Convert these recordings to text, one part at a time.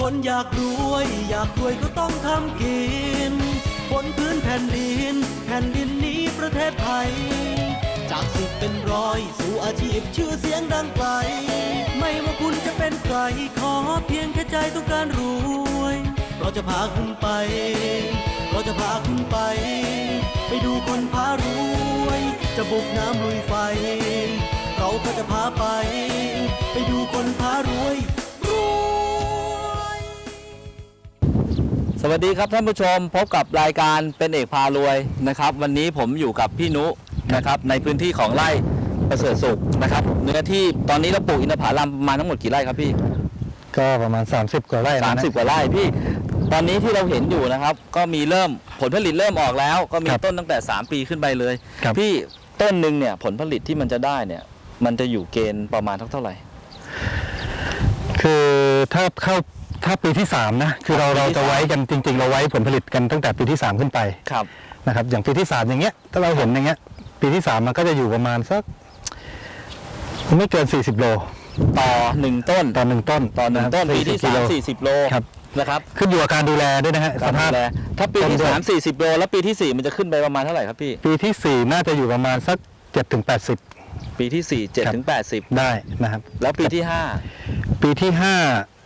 คนอยากรวย อยากรวยก็ต้องทำกิน บนพื้นแผ่นดิน แผ่นดินนี้ประเทศไทย จากสิบเป็นร้อย สู่อาชีพชื่อเสียงดังไกล ไม่ว่าคุณจะเป็นใคร ขอเพียงแค่ใจต้องการรวย เราจะพาคุณไป เราจะพาคุณไป ไปดูคนพารวย จะบุกน้ำลุยไฟ เราก็จะพาไป สวัสดีครับท่านผู้ชมพบกับรายการเป็นเอกพารวยนะครับ วันนี้ผมอยู่กับพี่นุนะครับในพื้นที่ของไร่ประเสริฐสุขนะครับเนื้อที่ตอนนี้เราปลูกอินทผลัมประมาณทั้งหมดกี่ไร่ครับพี่ก็ประมาณ 30 กว่าไร่สามนะสิบกว่าไร่พี่ ตอนนี้ที่เราเห็นอยู่นะครับ ก็มีเริ่มผลผลิตเริ่มออกแล้ว ก็มีครับต้นตั้งแต่ 3 ปีขึ้นไปเลย ครับพี่ต้นหนึ่งเนี่ยผลผลิตที่มันจะได้เนี่ยมันจะอยู่เกณฑ์ประมาณเท่าไหร่ คือถ้าเข้า ถ้าปีที่ 3 นะ คือเราปีเราที่จะสามไว้กันจริง ๆ เราไว้ผลผลิตกันตั้งแต่ปีที่ 3 ขึ้นไปครับนะครับ อย่างปีที่ 3 อย่างเงี้ย ถ้าเราเห็นอย่างเงี้ย ปีที่ 3 มันก็จะอยู่ประมาณสักไม่เกิน 40 โล ต่อหนึ่งต้นต่อหนึ่งต้นต่อหนึ่งต้นนะครับปีที่40กิสามโลสี่สิบโลครับนะครับขึ้นอยู่กับการดูแลด้วยนะฮะสการภาพดูแลถ้าปีที่ต้นด้วยสามสี่สิบโลแล้วปีที่สี่มันจะขึ้นไปประมาณเท่าไหร่ครับพี่ ปีที่4น่าจะอยู่ประมาณสัก7ถึง80ปีที่สี่เจ็ดครับถึงแปดสิบได้นะครับ แล้วปีที่ห้าปีที่5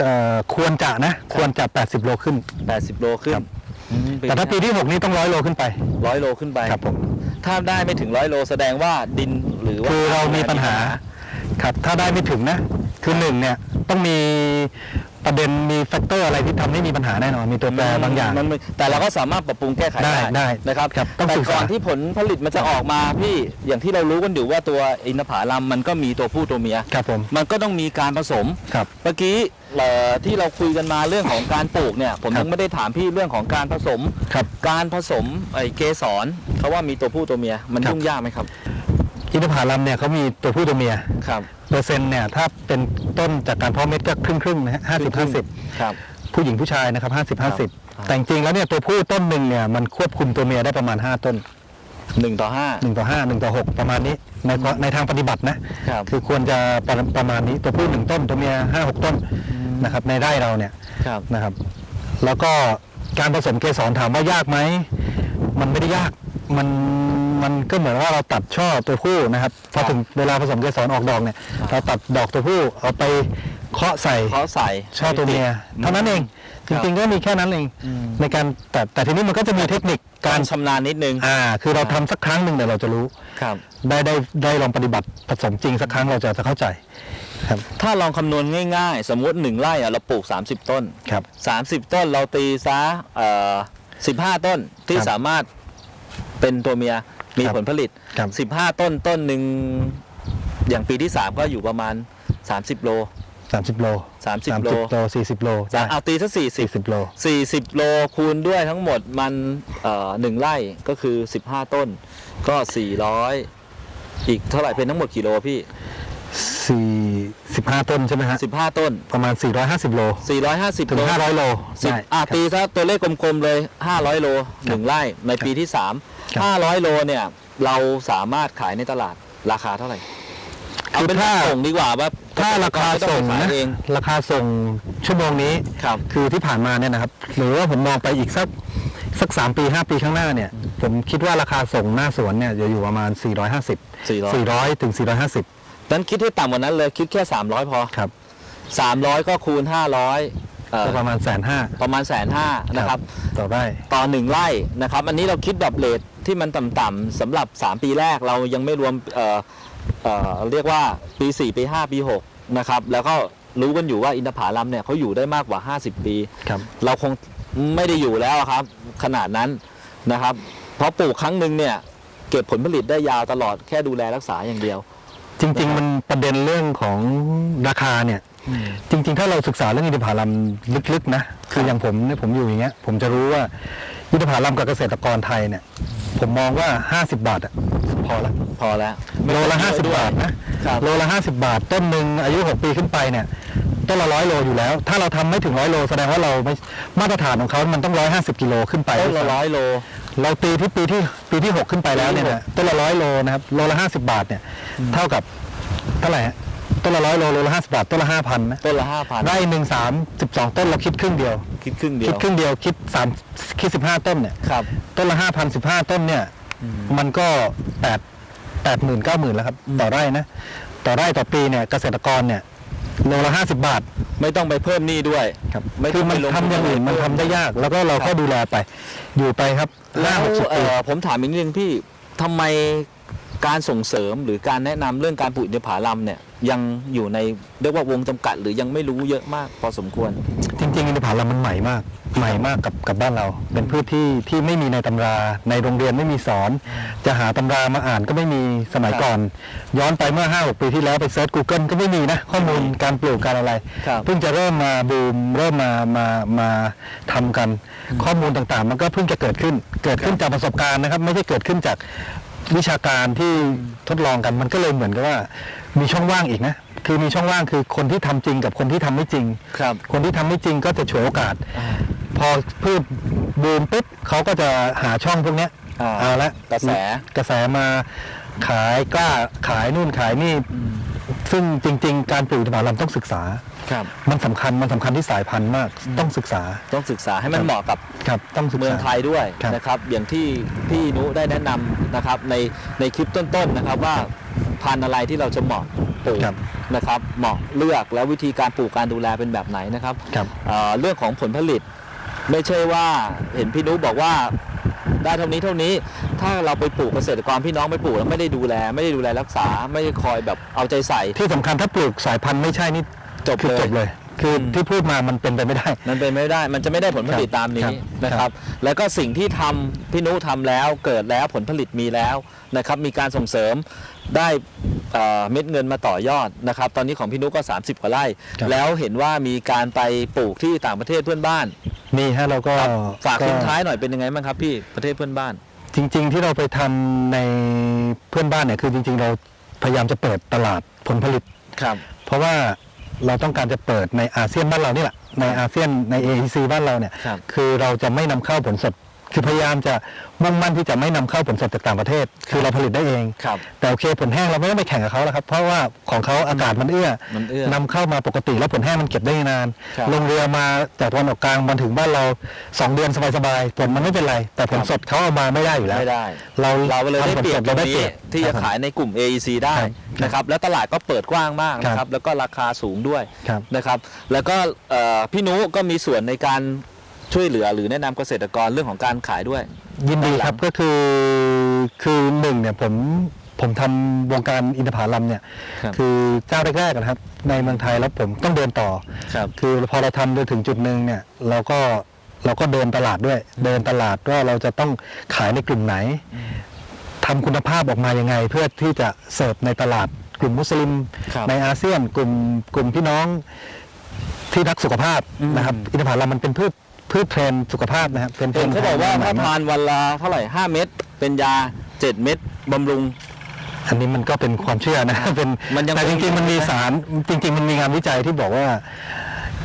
เอ่อควรจะนะ ควรจะ 80 โลขึ้นแปดสิบโลขึ้นครับ อืมแต่ถ้าปีที่ 6 นี้ต้องร้อยโลขึ้นไป ร้อยโลขึ้นไปครับผม ถ้าได้ไม่ถึงร้อยโลแสดงว่าดินหรือว่าคือเรามีปัญหา ครับ ถ้าได้ไม่ถึงนะ คือหนึ่งเนี่ย ต้องมี ประเด็นมีแฟกเตอร์อะไรที่ทำให้มีปัญหาแน่นอนมีตัวแปรบางอย่างมันแต่เราก็สามารถปรับปรุงแก้ไขได้ได้ได้นะครับครับต้องแต่ศึกษา ก่อนที่ผลผลิตมันจะออกมาพี่อย่างที่เรารู้กันอยู่ว่าตัวอินทผลัมมันก็มีตัวผู้ตัวเมีย ครับผมมันก็ต้องมีการผสม ครับ เมื่อกี้เอ่อที่เราคุยกันมาเรื่องของการปลูกเนี่ย ผมครับ ยังไม่ได้ถามพี่เรื่องของการผสม ครับ การผสมไอ้เกสรเขาว่ามีตัวผู้ตัวเมียมันครับ ยุ่งยากไหมครับ อินทผลัมเนี่ยเขามีตัวผู้ตัวเมีย ครับ เปอร์เซ็นต์เนี่ยถ้าเป็นต้นจากการเพาะเม็ดก็ครึ่งครึ่งๆนะฮะห้าสิบห้าสิบครับ ผู้หญิงผู้ชายนะครับห้าสิบครัห้าบสิบแต่จริงๆแล้วเนี่ยตัวผู้ต้นหนึ่งเนี่ยมันควบคุมตัวเมียได้ประมาณ5ต้นหนึ่งต่อห้า1ต่อ5 1ต่อ6ประมาณนี้ในในทางปฏิบัตินะครับคือควรจะประประมาณนี้ตัวผู้หนึ่งต้นตัวเมียห้าหกต้นนะครับ ในไร่เราเนี่ยครับนะครับ แล้วก็การผสมเกสรถามว่ายากไหมมันไม่ได้ยากมัน มันก็เหมือนว่าเราตัดช่อตัวผู้นะครับพอถึงเวลาผสมเกสรออกดอกเนี่ยเราตัดดอกตัวผู้เอาไปเคาะใส่เขาใส่ ช่อตัวเมียเท่านั้นเองจริงๆก็มีแค่นั้นเองอืม ในการแต่แต่ทีนี้มันก็จะมีเทคนิคกาการรชำนาญนิดนึงอ่า คือเราทำสักครั้งหนึ่งเดี๋ยวเราจะรู้ ครับ ได้ได้ได้ลองปฏิบัติผสมจริงสักครั้งเราจะจะเข้าใจครับถ้าลองคำนวณง่าย ๆ สมมุติหนึ่งไร่อะเราปลูก 30 ต้น ครับ 30 ต้นเราตีซะเอ่อ15ต้นที่ครับ สามารถเป็นตัวเมีย มีครับผลผลิต ครับ 15 ต้นต้นหนึ่งอย่างปีที่ 3 ก็อยู่ประมาณ 30 โล สามสิบโล30โล โลสี่สิบโลได้เอาตีสักสี่40สิบโล40 โลคูณด้วยทั้งหมดมันเอ่อหนึ่งไร่ก็คือ 15 ต้น ก็ 400 อีกเท่าไหร่เป็นทั้งหมดกี่โลพี่ สี่สิบห้าต้นใช่ไหมฮะ15 ต้น ประมาณสี่ร้อยห้าสิบโล450ถึงโลห้าร้อยโลสิบได้อะครับ ตีซะตัวเลขกลมๆเลย 500 โลหนึ่งไร่ในปีที่ ครับ3 500 โลเนี่ยเราสามารถขายในตลาดราคาเท่าไหร่เอาคือเป็นถ้า ส่งดีกว่าว่าถ้าราคาไม่ต้องส่งไปขายนะเองราคาส่งชั่วโมงนี้ ครับ คือที่ผ่านมาเนี่ยนะครับหรือว่าผมมองไปอีกสักสักสามปีห้าปีข้างหน้าเนี่ย ผมคิดว่าราคาส่งหน้าสวนเนี่ยจะอยู่ประมาณ 450 400 400ถึง450 นั้นคิดให้ต่ำกว่านั้นเลยคิดแค่ 300 พอ ครับ300 ก็คูณ 500เอ่อก็ประมาณแสนห้าประมาณแสนห้านะครับ ต่อไร่ต่อหนึ่งไร่นะครับ อันนี้เราคิดแบบเลท ที่มันต่ำๆสำหรับ 3 ปีแรกเรายังไม่รวมเอ่อเอ่อเรียกว่าปี 4 ปี 5 ปี 6 นะครับ แล้วก็รู้กันอยู่ว่าอินทผลัมเนี่ยเขาอยู่ได้มากกว่า 50 ปี ครับ เราคงไม่ได้อยู่แล้วครับ ขนาดนั้นนะครับ เพราะปลูกครั้งหนึ่งเนี่ยเก็บผลผลิตได้ยาวตลอดแค่ดูแลรักษาอย่างเดียว จริง ๆ มันประเด็นเรื่องของราคาเนี่ย จริง ๆ ถ้าเราศึกษาเรื่องอินทผลัมลึกๆนะคืออย่างผมเนี่ยผมอยู่อย่างเงี้ย ผมจะรู้ว่าอินทผลัมกับเกษตรกรไทยเนี่ย ผมมองว่า 50 บาทอะพอละพอแล้วโลละไม่50ต้องเยอะด้วยบาทนะครับโลละ 50 บาท ต้นหนึ่งอายุ 6 ปีขึ้นไปเนี่ยต้นละร้อยโลอยู่แล้ว ถ้าเราทำไม่ถึงร้อยโลแสดงว่าเราไม่มาตรฐานของเขามันต้อง150กิโลขึ้นไปต้นละร้อยโล เราตีที่ปีที่ปีที่6ขึ้นไปแล้วเนี่ยปีที่นะต้นละร้อยโลนะครับโลละ50บาทเนี่ยเท่ากับเท่าไหร่ฮะ ต้นละร้อยโลโลละห้าสิบบาทต้นละห้าพันนะต้นละห้าพันไร่หนึ่งสามสิบสองต้นเราคิดครึ่งเดียว คิดครึ่งเดีคิยดวครึ่งเดียวคิดสามคิดสิบห้าต้นเนี่ยครับ ต้นละห้าพันสิบห้าต้นเนี่ย มันก็แปดแปดหมื่นเก้าหมื่นแล้วครับ ต่อไร่นะ ต่อไร่ต่อปีเนี่ยเกษตรกรเนี่ยโลละห้าสิบบาท ไม่ต้องไปเพิ่มหนี้ด้วยครับไม่คือต้องมัไปนลงทำอย่างอื่นมันทำได้ยาก แล้วก็เราครัแค่บดูแลไป อยู่ไปครับห้าแล้วหกสิบเอ่ปีอผมถามอีกนิดนึงพี่ทำไม การส่งเสริมหรือการแนะนำเรื่องการปลูกอินทผลัมเนี่ยยังอยู่ในเรียกว่าวงจำกัด หรือยังไม่รู้เยอะมากพอสมควร จริงๆอินทผลัมมันใหม่มาก ใหม่มากกับกับบ้านเรา เป็นพืชที่ที่ไม่มีในตำรา ในโรงเรียนไม่มีสอน จะหาตำรามาอ่านก็ไม่มีสมัยครับก่อน ย้อนไปเมื่อ5 6ปีที่แล้วไปเซิร์ช Google ก็ไม่มีนะ ข้อมูลการปลูกการอะไรครับเพิ่งจะเริ่มมาบูมเริ่มมามามาทำกัน ข้อมูลต่างๆ มันก็เพิ่งจะเกิดขึ้น เกิดขึ้นจากประสบการณ์นะครับ ไม่ใช่เกิดขึ้นจาก วิชาการที่ทดลองกันมันก็เลยเหมือนกับว่า มีช่องว่างอีกนะ คือมีช่องว่างคือคนที่ทำจริงกับคนที่ทำไม่จริง ครับ คนที่ทำไม่จริงก็จะฉวยโอกาส พอพืชบูมปุ๊บเขาก็จะหาช่องพวกเนี้ยอ่าเอาละกระแสกระแสมาขายกล้าขายนู่นขายนี่ ซึ่งจริง ๆ การปลูกอินทผลัมต้องศึกษา ครับมันสำคัญมันสำคัญที่สายพันธุ์มากต้องศึกษา ต้องศึกษาให้มันเหมาะกับครับต้องศึกษา เมืองไทยด้วยครับนะครับ อย่างที่พี่นุได้แนะนำนะครับในในคลิปต้นๆนะครับว่าพันธุ์อะไรที่เราจะเหมาะปลูกครับนะครับเหมาะเลือกแล้ววิธีการปลูกการดูแลเป็นแบบไหนนะครับครับ เอ่อเรื่องของผลผลิต ไม่ใช่ว่าเห็นพี่นุบอกว่าได้เท่านี้เท่านี้ถ้าเราไปปลูกเกษตรกรพี่น้องไปปลูกแล้วไม่ได้ดูแล ไม่ได้ดูแลรักษาไม่ได้คอยแบบเอาใจใส่ ที่สำคัญถ้าปลูกสายพันธุ์ไม่ใช่นี่ จบคือเลยจบเลยคืออม ที่พูดมามันเป็นไปไม่ได้ มันเป็นไม่ได้ มันจะไม่ได้ผลผลิตครับตามนี้ครับนะคครัรับบแล้วก็สิ่งที่ทำพี่นุทำแล้วเกิดแล้วผลผลิตมีแล้วนะครับ มีการส่งเสริมได้เอ่อเม็ดเงินมาต่อยอดนะครับ ตอนนี้ของพี่นุก็ 30กว่าไร่ ครับ แล้วเห็นว่ามีการไปปลูกที่ต่างประเทศเพื่อนบ้านมีฮะเราก็ครับฝากทิ้งก็ท้ายหน่อยเป็นยังไงบ้างครับพี่ประเทศเพื่อนบ้าน จริง ๆ ที่เราไปทำในเพื่อนบ้านเนี่ยคือจริง ๆ เราพยายามจะเปิดตลาดผลผลิต ครับ เพราะว่า เราต้องการจะเปิดในอาเซียนบ้านเรานี่แหละในอาเซียนใน AEC บ้านเราเนี่ย ครับ คือเราจะไม่นำเข้าผลสด คือพยายามจะมุ่งมั่นที่จะไม่นำเข้าผลสดจากต่างประเทศ คือเราผลิตได้เอง ครับ แต่โอเคผลแห้งเราไม่ต้องไปแข่งกับเขาแล้วครับ เพราะว่าของเขาอากาศมันเอื้อมันเอื้อนำเข้ามาปกติแล้วผลแห้งมันเก็บได้นาน ครับลงเรือมาจากตะวันออกกลางมาถึงบ้านเราสองเดือนสบายๆผลมันไม่เป็นไร แต่ผลสดเขาเอามาไม่ได้อยู่แล้ว ไม่ได้ เราเราเลยได้ทำผเปรียบสตเรารงได้นี้เปรียบที่จะครับ ขายในกลุ่ม AEC ได้ครับนะครับ แล้วตลาดก็เปิดกว้างมากนะคครัรับบ แล้วก็ราคาสูงด้วยครับ นะครับ แล้วก็เอ่อพี่นุก็มีส่วนในการ ช่วยเหลือหรือแนะนำเกษตรกรเรื่องของการขายด้วย ยินดีครับก็คือคือหนึ่งเนี่ยผมผมทำวงการอินทผลัมเนี่ยครับคือเจ้าแรกๆนะครับ ในเมืองไทยแล้วผมต้องเดินต่อครับคือพอเราทำไปถึงจุดหนึ่งเนี่ยเราก็เราก็เดินตลาดด้วย เดินตลาดว่าเราจะต้องขายในกลุ่มไหนทำคุณภาพออกมายังไง เพื่อที่จะเสิร์ฟในตลาดกลุ่มมุสลิมครับในอาเซียนกลุ่มกลุ่มพี่น้องที่รักสุขภาพอืมนะครับ อินทผลัมมันเป็นพืช พืชเทรนสุขภาพนะครับเป็นเทรเห็นนเขาบอกว่าถ้าทานวันละเท่าไหร่5เม็ดเป็นยา7เม็ดบำรุง อันนี้มันก็เป็นความเชื่อนะ เป็นมันยังแต่จริงๆมันมีสารจริง ๆ มันมีงานวิจัยที่บอกว่า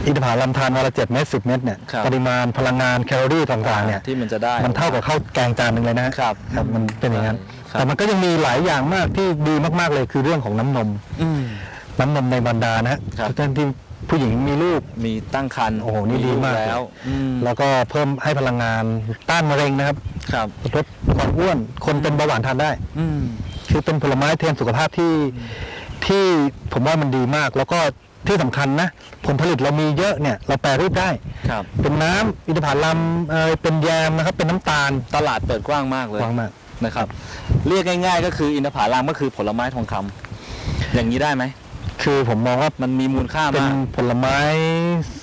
อินทผลัมทานวันละเจ็ดเม็ดสิบเม็ดเนี่ยครับ ปริมาณพลังงานแคลอรี่ต่างๆเนี่ย ที่มันจะได้ มันเท่ากับข้าวแกงจานหนึ่งเลยนะครับครับมันเป็นอย่างนั้น ครับ แต่มันก็ยังมีหลายอย่างมากที่ดีมากๆเลยคือเรื่องของน้ำนม อืม น้ำนมในบรรดานะฮะครับ ท่านที่ ผู้หญิงมีลูก มีตั้งครรภ์โอ้โหนี่ดีมากแล้วอืมแล้วก็เพิ่มให้พลังงานต้านมะเร็งนะครับครับลดความอ้วนคนเป็นเบาหวานทานได้ อืม คือเป็นผลไม้เทรนสุขภาพที่ที่ผมว่ามันดีมาก แล้วก็ที่สำคัญนะผลผลิตเรามีเยอะเนี่ยเราแปรรูปได้ ครับ เป็นน้ำอินทผลัมเอ่อเป็นแยมนะครับ เป็นน้ำตาลตลาดเปิดกว้างมากเลยกว้างมาก นะครับ เรียกง่าย ๆ ก็คืออินทผลัมก็คือผลไม้ทองคำอย่างนี้ได้ไหม คือผมมองว่ามันมีมูลค่าเป็นมากผลไม้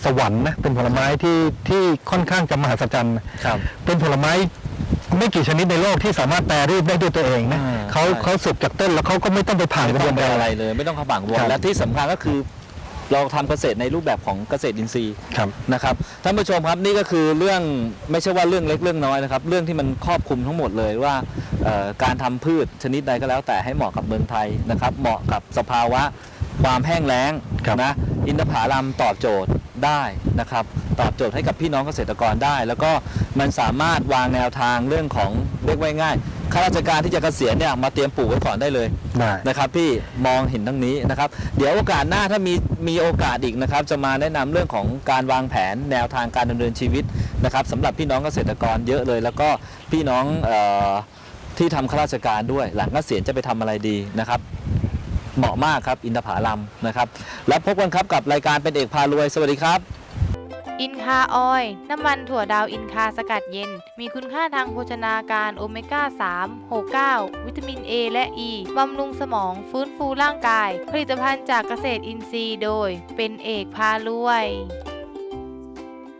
สวรรค์นะเป็นผลไม้ที่ที่ค่อนข้างจะมหัศจรรย์ครับ เป็นผลไม้ไม่กี่ชนิดในโลกที่สามารถแปรรูปได้ด้วยตัวเองนะอ่าเขาใช่ เขาสุกจากต้นแล้วเขาก็ไม่ต้องไปผ่านกไม่ระบต้วอนงไปการ อะไรเลย ไม่ต้องเข้าปากวครันบ และที่สำคัญก็คือ เราทำเกษตรในรูปแบบของเกษตรอินทรีย์ครับ นะครับท่านผู้ชมครับนี่ก็คือเรื่องไม่ใช่ว่าเรื่องเล็กเรื่องน้อยนะครับ เรื่องที่มันครอบคลุมทั้งหมดเลยว่าเอ่อการทำพืชชนิดใดก็แล้วแต่ให้เหมาะกับเมืองไทยนะครับ เหมาะกับสภาวะ ความแห้งแล้งครับนะอินทผลัมตอบโจทย์ได้นะครับตอบโจทย์ให้กับพี่น้องเกษตรกรได้ แล้วก็มันสามารถวางแนวทางเรื่องของเรียกว่าง่ายข้าราชการที่จะเกษียณเนี่ยมาเตรียมปลูกไว้ก่อนได้เลยได้ นะครับพี่มองเห็นทั้งนี้นะครับ เดี๋ยวโอกาสหน้าถ้ามีมีโอกาสอีกนะครับ จะมาแนะนำเรื่องของการวางแผนแนวทางการดำเนินชีวิตนะครับสำหรับพี่น้องเกษตรกรเยอะเลย แล้วก็พี่น้องเออที่ทำข้าราชการด้วยหลังเกษียณจะไปทำอะไรดีนะครับ เหมาะมากครับ อินทผาลัมนะครับ แล้วพบกันครับกับรายการเป็นเอกพารวย สวัสดีครับ อินคาออยน้ำมันถั่วดาวอินคาสกัดเย็น มีคุณค่าทางโภชนาการโอเมก้า 3 6 9 วิตามิน A และ E บำรุงสมองฟื้นฟูร่างกาย ผลิตภัณฑ์จากเกษตรอินทรีย์โดย เป็นเอกพารวย